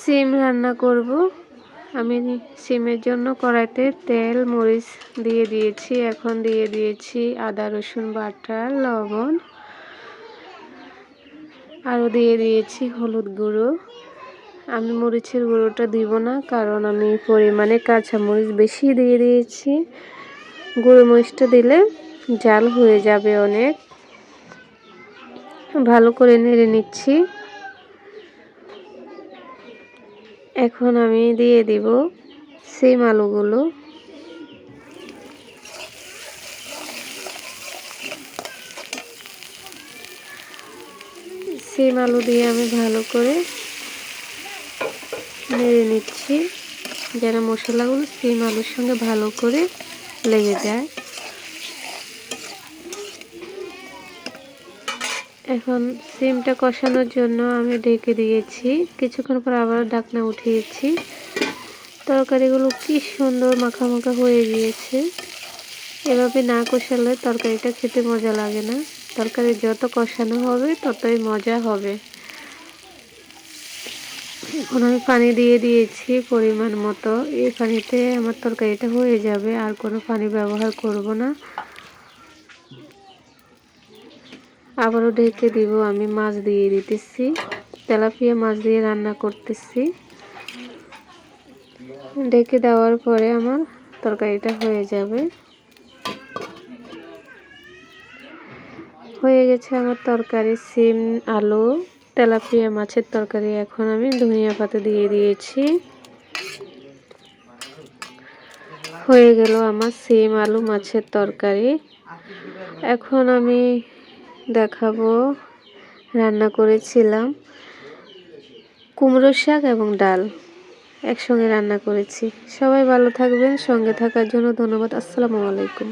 সিম রান্না করব। আমি সিমের জন্য কড়াইতে তেল, মরিচ দিয়ে দিয়েছি। এখন দিয়ে দিয়েছি আদা, রসুন, বাটা, লবণ। আরও দিয়ে দিয়েছি হলুদ গুঁড়ো। আমি মরিচের গুঁড়োটা দিব না, কারণ আমি পরিমাণে কাঁচা মরিচ বেশি দিয়ে দিয়েছি। গুঁড়ো মরিচটা দিলে জাল হয়ে যাবে অনেক। ভালো করে নেড়ে নিচ্ছি। এখন আমি দিয়ে দিব সিম আলুগুলো। সিম আলু দিয়ে আমি ভালো করে নেড়ে নিচ্ছি, যেন মশলাগুলো সিম আলুর সঙ্গে ভালো করে লেগে যায়। এখন সিমটা কষানোর জন্য আমি ঢেকে দিয়েছি। কিছুক্ষণ পর আবার ডাকনা উঠিয়েছি। তরকারিগুলো কি সুন্দর মাখা মাখা হয়ে গিয়েছে। এভাবে না কষালে তরকারিটা খেতে মজা লাগে না। তরকারি যত কষানো হবে, ততই মজা হবে। এখন আমি পানি দিয়ে দিয়েছি পরিমাণ মতো। এই পানিতে আমার তরকারিটা হয়ে যাবে, আর কোনো পানি ব্যবহার করব না। আবারও ঢেকে দিব, আমি মাছ দিয়ে দিতেছি। তেলাপিয়া মাছ দিয়ে রান্না করতেছি। ঢেকে দেওয়ার পরে আমার তরকারিটা হয়ে যাবে। হয়ে গেছে আমার তরকারি, সিম, আলু, তেলাপিয়া মাছের তরকারি। এখন আমি ধনিয়া পাতা দিয়ে দিয়েছি। হয়ে গেল আমার সিম, আলু মাছের তরকারি। এখন আমি দেখাবো। রান্না করেছিলাম কুমড়ো শাক এবং ডাল। একসঙ্গে রান্না করেছি। সবাই ভালো থাকবেন, সঙ্গে থাকার জন্য ধন্যবাদ। আসসালামু আলাইকুম।